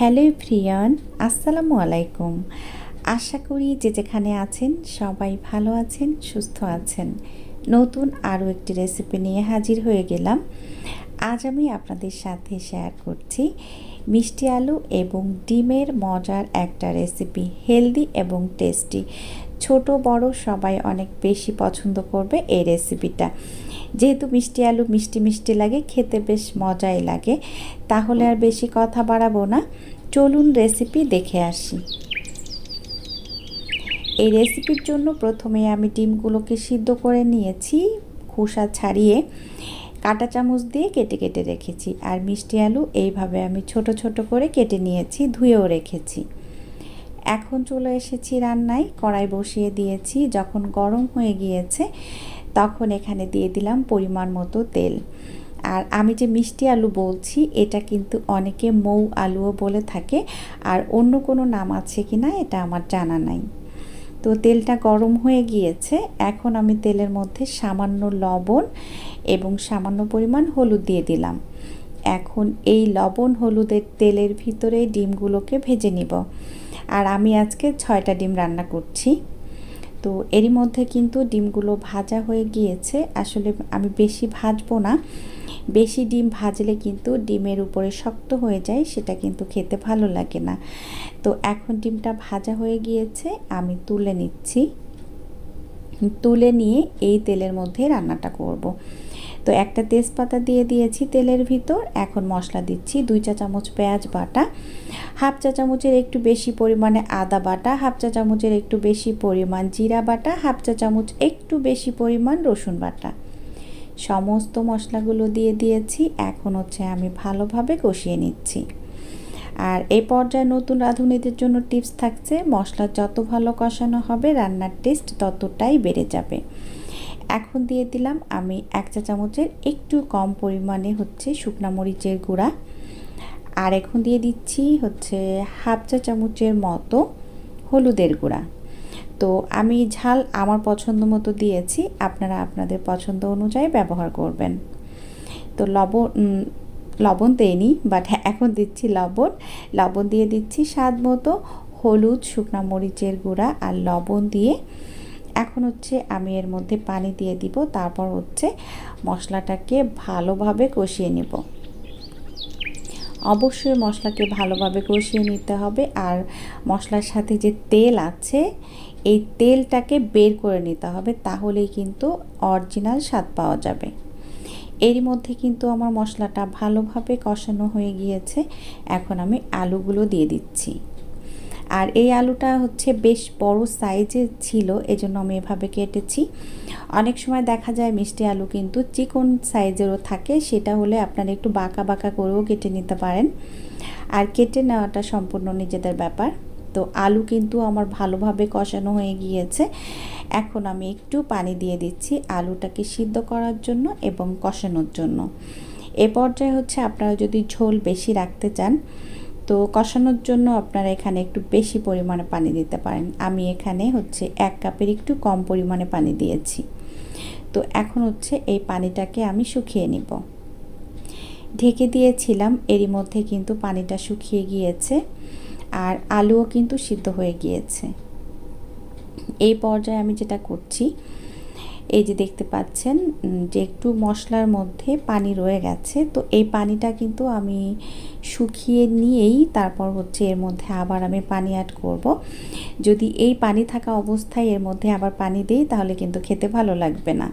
Hello ফ্রিয়ান আসসালামু আলাইকুম। আশা করি যে যেখানে আছেন সবাই ভালো আছেন, সুস্থ আছেন। নতুন আরও একটি রেসিপি নিয়ে হাজির হয়ে গেলাম। আজ আমি আপনাদের সাথে শেয়ার করছি মিষ্টি আলু এবং ডিমের মজার একটা রেসিপি হেলদি এবং টেস্টি ছোট, বড় সবাই অনেক বেশি পছন্দ করবে এই রেসিপিটা যেহেতু মিষ্টি আলু মিষ্টি মিষ্টি লাগে, খেতে বেশ মজাই লাগে, তাহলে আর বেশি কথা বাড়াবো না। চলুন রেসিপি দেখে আসি। এই রেসিপির জন্য প্রথমে আমি ডিমগুলোকে সিদ্ধ করে নিয়েছি, খোসা ছাড়িয়ে। কাটা চামচ দিয়ে কেটে কেটে রেখেছি, আর মিষ্টি আলু এইভাবে আমি ছোট ছোট করে কেটে নিয়েছি, ধুয়েও রেখেছি। এখন চলে এসেছি রান্নায়। কড়াই বসিয়ে দিয়েছি। যখন গরম হয়ে গিয়েছে, তখন এখানে দিয়ে দিলাম পরিমাণ মতো তেল। আর আমি যে মিষ্টি আলু বলছি, এটা কিন্তু অনেকে মৌ আলুও বলে থাকে। আর অন্য কোনো নাম আছে কি না এটা আমার জানা নাই। তো তেলটা গরম হয়ে গিয়েছে। এখন আমি তেলের মধ্যে সামান্য লবণ এবং সামান্য পরিমাণ হলুদ দিয়ে দিলাম। এখন এই লবণ হলুদের তেলের ভিতরে ডিমগুলোকে ভেজে নিব। আর আমি আজকে ছয়টা ডিম রান্না করছি। তো এরই মধ্যে কিন্তু ডিমগুলো ভাজা হয়ে গিয়েছে। আসলে আমি বেশি ভাজবো না। বেশি ডিম ভাজলে কিন্তু ডিমের উপরে শক্ত হয়ে যায়, সেটা কিন্তু খেতে ভালো লাগে না। তো এখন ডিমটা ভাজা হয়ে গিয়েছে, আমি তুলে নিচ্ছি। তুলে নিয়ে এই তেলের মধ্যে রান্নাটা করব। তো একটা তেজপাতা দিয়ে দিয়েছি তেলের ভিতর। এখন মশলা দিচ্ছি দুই চা চামচ পেঁয়াজ বাটা, হাফ চা চামচের একটু বেশি পরিমাণে আদা বাটা, হাফ চা চামচের একটু বেশি পরিমাণ জিরা বাটা, হাফ চা চামচ একটু বেশি পরিমাণ রসুন বাটা। সমস্ত মশলাগুলো দিয়ে দিয়েছি, এখন হচ্ছে আমি ভালোভাবে কষিয়ে নিচ্ছি। আর এই পর্যায়ে নতুন রাঁধুনিদের জন্য টিপস থাকছে, মশলা যত ভালো কষানো হবে, রান্নার টেস্ট ততটাই বেড়ে যাবে। এখন দিয়ে দিলাম আমি এক চা চামচের একটু কম পরিমাণে হচ্ছে শুকনা মরিচের গুঁড়া। আর এখন দিয়ে দিচ্ছি হচ্ছে হাফ চা চামচের মতো হলুদের গুঁড়া। তো আমি ঝাল আমার পছন্দ মতো দিয়েছি, আপনারা আপনাদের পছন্দ অনুযায়ী ব্যবহার করবেন। তো লবণ লবণ দেয়নি বাট এখন দিচ্ছি লবণ। লবণ দিয়ে দিচ্ছি স্বাদ মতো হলুদ, শুকনা মরিচের গুঁড়া আর লবণ দিয়ে এখন হচ্ছে আমি এর মধ্যে পানি দিয়ে দিব, তারপর হচ্ছে মশলাটাকে ভালোভাবে কষিয়ে নেব। অবশ্যই মশলাকে ভালোভাবে কষিয়ে নিতে হবে আর মশলার সাথে যে তেল আছে, এই তেলটাকে বের করে নিতে হবে, তাহলেই কিন্তু অরিজিনাল স্বাদ পাওয়া যাবে। এরই মধ্যে কিন্তু আমার মশলাটা ভালোভাবে কষানো হয়ে গিয়েছে, এখন আমি আলুগুলো দিয়ে দিচ্ছি। আর এই আলুটা হচ্ছে বেশ বড় সাইজের ছিল, এজন্য আমি এভাবে কেটেছি। অনেক সময় দেখা যায় মিষ্টি আলু কিন্তু চিকন সাইজেরও থাকে, সেটা হলে আপনারা একটু বাঁকা বাঁকা করেও কেটে নিতে পারেন। আর কেটে নেওয়াটা সম্পূর্ণ নিজেদের ব্যাপার। তো আলু কিন্তু আমার ভালোভাবে কষানো হয়ে গিয়েছে। এখন আমি একটু পানি দিয়ে দিচ্ছি আলুটাকে সিদ্ধ করার জন্য এবং কষানোর জন্য। এ পর্যায়ে হচ্ছে আপনারা যদি ঝোল বেশি রাখতে চান তো কষানোর জন্য আপনারা এখানে একটু বেশি পরিমাণে পানি দিতে পারেন। আমি এখানে হচ্ছে এক কাপের একটু কম পরিমাণে পানি দিয়েছি। তো এখন হচ্ছে এই পানিটাকে আমি শুকিয়ে নিব। ঢেকে দিয়েছিলাম, এরই মধ্যে কিন্তু পানিটা শুকিয়ে গিয়েছে আর আলুও কিন্তু সিদ্ধ হয়ে গিয়েছে। এই পর্যায়ে আমি যেটা করছি এই যে দেখতে পাচ্ছেন যে একটু মশলার মধ্যে পানি রয়ে গেছে, তো এই পানিটা কিন্তু আমি শুকিয়ে নিয়েই তারপর হচ্ছে এর মধ্যে আবার আমি পানি অ্যাড করব। যদি এই পানি থাকা অবস্থায় এর মধ্যে আবার পানি দিই, তাহলে কিন্তু খেতে ভালো লাগবে না।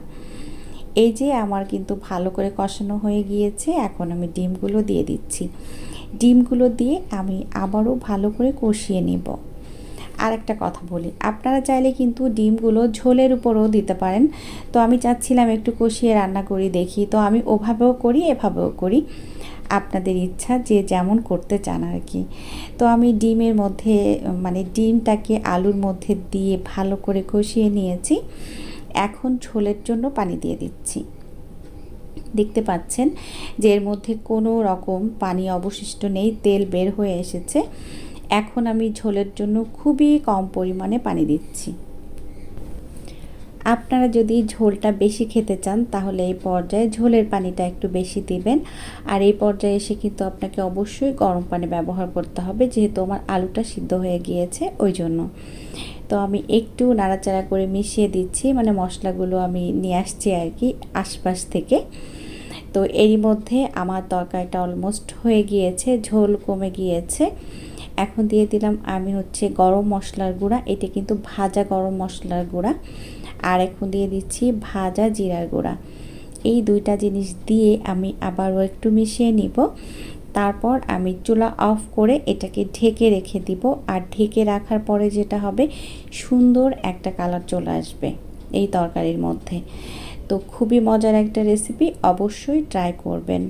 এই যে আমার কিন্তু ভালো করে কষানো হয়ে গিয়েছে, এখন আমি ডিমগুলো দিয়ে দিচ্ছি। ডিমগুলো দিয়ে আমি আবারও ভালো করে কষিয়ে নিব। আর একটা কথা বলি। আপনারা চাইলে কিন্তু ডিমগুলো ঝোলের উপরও দিতে পারেন। তো আমি চাচ্ছিলাম একটু কষিয়ে রান্না করি, দেখি। তো আমি ওভাবেও করি, এভাবেও করি। আপনাদের ইচ্ছা যে যেমন করতে চান আর কি। তো আমি ডিমের মধ্যে মানে ডিমটাকে আলুর মধ্যে দিয়ে ভালো করে কষিয়ে নিয়েছি। এখন ঝোলের জন্য পানি দিয়ে দিচ্ছি। দেখতে পাচ্ছেন যে এর মধ্যে কোনো রকম পানি অবশিষ্ট নেই, তেল বের হয়ে এসেছে। এখন আমি ঝোলের জন্য খুবই কম পরিমাণে পানি দিচ্ছি। আপনারা যদি ঝোলটা বেশি খেতে চান, তাহলে এই পর্যায়ে ঝোলের পানিটা একটু বেশি দিবেন। আর এই পর্যায়ে এসে কিন্তু আপনাকে অবশ্যই গরম পানি ব্যবহার করতে হবে, যেহেতু আমার আলুটা সিদ্ধ হয়ে গিয়েছে ওই জন্য। তো আমি একটু নাড়াচাড়া করে মিশিয়ে দিচ্ছি মানে মশলাগুলো আমি নিয়ে আসছি আর কি আশপাশ থেকে। তো এরই মধ্যে আমার তরকারিটা অলমোস্ট হয়ে গিয়েছে, ঝোল কমে গিয়েছে। এখন দিয়ে দিলাম আমি হচ্ছে গরম মশলার গুঁড়া, এটা কিন্তু ভাজা গরম মশলার গুঁড়া। আর এখন দিয়ে দিচ্ছি ভাজা জিরার গুঁড়া। এই দুইটা জিনিস দিয়ে আমি আবারও একটু মিশিয়ে নিব। তারপর আমি চুলা অফ করে এটাকে ঢেকে রেখে দিব। আর ঢেকে রাখার পরে যেটা হবে, সুন্দর একটা কালার চলে আসবে এই তরকারির মধ্যে। তো খুবই মজার একটা রেসিপি, অবশ্যই ট্রাই করবেন।